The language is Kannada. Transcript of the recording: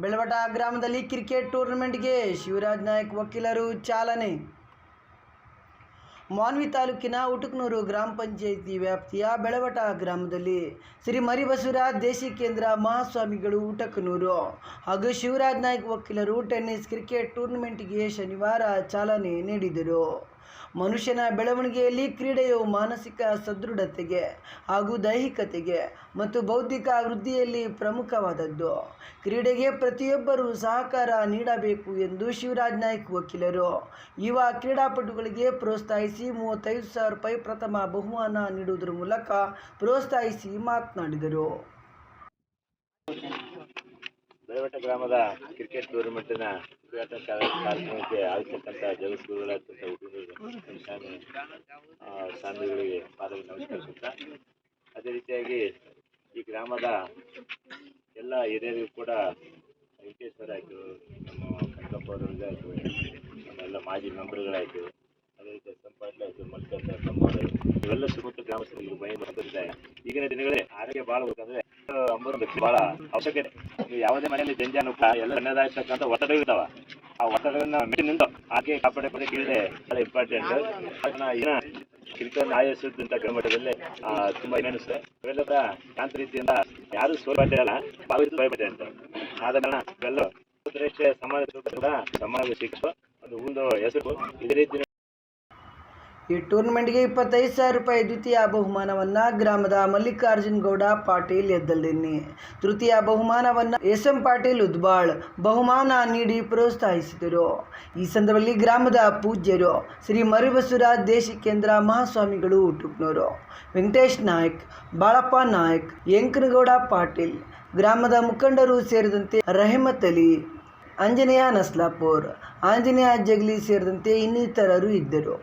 ಬೆಳವಟ ಗ್ರಾಮದಲ್ಲಿ ಕ್ರಿಕೆಟ್ ಟೂರ್ನಮೆಂಟ್ಗೆ ಶಿವರಾಜ್ ನಾಯಕ್ ವಕೀಲರು ಚಾಲನೆ ಮಾನ್ವಿ ತಾಲೂಕಿನ ಉಟುಕ್ನೂರು ಗ್ರಾಮ ಪಂಚಾಯಿತಿ ವ್ಯಾಪ್ತಿಯ ಬೆಳವಟ ಗ್ರಾಮದಲ್ಲಿ ಶ್ರೀ ಮರಿಬಸವರಾಜ್ ದೇಶಿ ಕೇಂದ್ರ ಮಹಾಸ್ವಾಮಿಗಳು ಉಟಕ್ನೂರು ಹಾಗೂ ಶಿವರಾಜ್ ನಾಯಕ್ ವಕೀಲರು ಟೆನ್ನಿಸ್ ಕ್ರಿಕೆಟ್ ಟೂರ್ನಮೆಂಟ್ಗೆ ಶನಿವಾರ ಚಾಲನೆ ನೀಡಿದರು. ಮನುಷ್ಯನ ಬೆಳವಣಿಗೆಯಲ್ಲಿ ಕ್ರೀಡೆಯು ಮಾನಸಿಕ ಸದೃಢತೆಗೆ ಹಾಗೂ ದೈಹಿಕತೆಗೆ ಮತ್ತು ಬೌದ್ಧಿಕ ವೃದ್ಧಿಯಲ್ಲಿ ಪ್ರಮುಖವಾದದ್ದು. ಕ್ರೀಡೆಗೆ ಪ್ರತಿಯೊಬ್ಬರೂ ಸಹಕಾರ ನೀಡಬೇಕು ಎಂದು ಶಿವರಾಜ್ ನಾಯ್ಕ್ ವಕೀಲರು ಯುವ ಕ್ರೀಡಾಪಟುಗಳಿಗೆ ಪ್ರೋತ್ಸಾಹಿಸಿ ಮೂವತ್ತೈದು ಸಾವಿರ ರೂಪಾಯಿ ಪ್ರಥಮ ಬಹುಮಾನ ನೀಡುವುದರ ಮೂಲಕ ಪ್ರೋತ್ಸಾಹಿಸಿ ಮಾತನಾಡಿದರು. ಬೆಳವಟ ಗ್ರಾಮದ ಕ್ರಿಕೆಟ್ ಟೂರ್ನಮೆಂಟಿನ ಉದ್ಘಾಟನಾ ಕಾರ್ಯ- ಕಾರ್ಯಕ್ರಮಕ್ಕೆ ಆಗಿರ್ತಕ್ಕಂಥ ಜಗದ್ಗುರುಗಳ ಸ್ವಾಮಿ ಸ್ವಾಮಿಗಳಿಗೆ ಪಾದಕ್ಕೆ ನಮಸ್ಕರಿಸುತ್ತಾ, ಅದೇ ರೀತಿಯಾಗಿ ಈ ಗ್ರಾಮದ ಎಲ್ಲ ಹಿರಿಯರಿಗೂ ಕೂಡ ವೆಂಕಟೇಶ್ವರ ಆಯಿತು, ನಮ್ಮ ಕನಕಪ್ಪ ಅವರಿಗೆ ಆಯಿತು ನಮ್ಮೆಲ್ಲ ಮಾಜಿ ಮೆಂಬರ್ಗಳಾಯಿತು ಇವೆಲ್ಲ ಸುಮುತ್ತ ಗ್ರಾಮಸ್ಥರಿಗೆ ಭಯ ಬಂದಿದ್ದಾರೆ ಈಗಿನ ದಿನಗಳೇ ಆರೋಗ್ಯ ಬಹಳ ಬೇಕಂದ್ರೆ ಅಂಬರೊಂದು ಬಹಳ ಅವಶ್ಯಕತೆ. ಯಾವುದೇ ಮನೆಯಲ್ಲಿ ಜಂಜಾನು ಎಲ್ಲ ಅನ್ನದಾಯಿಸ್ತಕ್ಕಂಥ ಒತ್ತಡ ಇರ್ತಾವ. ಆ ಒತ್ತಡಗಳನ್ನ ಮೆಟ್ಟಿನಿಂದ ಹಾಗೆ ಕಾಪಾಡೆ ಪಡೆ ಕ್ರೀಡೆ ಬಹಳ ಇಂಪಾರ್ಟೆಂಟ್ ಅದನ್ನ ಏನ ಕಿರಿಕನ್ ಆಯೋಜಿಸಿದಂತ ಗಮಟದಲ್ಲಿ ತುಂಬಾ ಏನಿಸುತ್ತೆ ಇವೆಲ್ಲ ಕೂಡ ಶಾಂತ ರೀತಿಯಿಂದ ಯಾರು ಸೋಲ್ಬಾಟಿರಲ್ಲ ಭಾವಿಸಿ ಭಯಪಟ್ಟೆ ಅಂತ. ಆದ ಕಾರಣ ಇವೆಲ್ಲ ಸಮಾಜ ಸಮಾಜ ಶಿಕ್ಷು ಅದು ಒಂದು ಹೆಸರು. ಇದೇ ರೀತಿ ಈ ಟೂರ್ನಮೆಂಟ್ಗೆ ಇಪ್ಪತ್ತೈದು ಸಾವಿರ ರೂಪಾಯಿ ದ್ವಿತೀಯ ಬಹುಮಾನವನ್ನು ಗ್ರಾಮದ ಮಲ್ಲಿಕಾರ್ಜುನ್ ಗೌಡ ಪಾಟೀಲ್ ಎದ್ದಲ್ಲಿನಿ ತೃತೀಯ ಬಹುಮಾನವನ್ನು ಎಸ್ ಎಂ ಪಾಟೀಲ್ ಉದ್ಬಾಳ್ ಬಹುಮಾನ ನೀಡಿ ಪ್ರೋತ್ಸಾಹಿಸಿದರು. ಈ ಸಂದರ್ಭದಲ್ಲಿ ಗ್ರಾಮದ ಪೂಜ್ಯರು ಶ್ರೀ ಮರುಬಸುರಾಜ್ ದೇಶಿಕೇಂದ್ರ ಮಹಾಸ್ವಾಮಿಗಳು ಹುಟ್ಟುಕ್ನೋರು ವೆಂಕಟೇಶ್ ನಾಯ್ಕ್, ಬಾಳಪ್ಪ ನಾಯ್ಕ್ ಯಂಕನಗೌಡ ಪಾಟೀಲ್, ಗ್ರಾಮದ ಮುಖಂಡರು ಸೇರಿದಂತೆ ರಹಮತ್ ಅಲಿ, ಆಂಜನೇಯ ನಸ್ಲಾಪುರ್, ಆಂಜನೇಯ ಜಗ್ಲಿ ಸೇರಿದಂತೆ ಇನ್ನಿತರರು ಇದ್ದರು.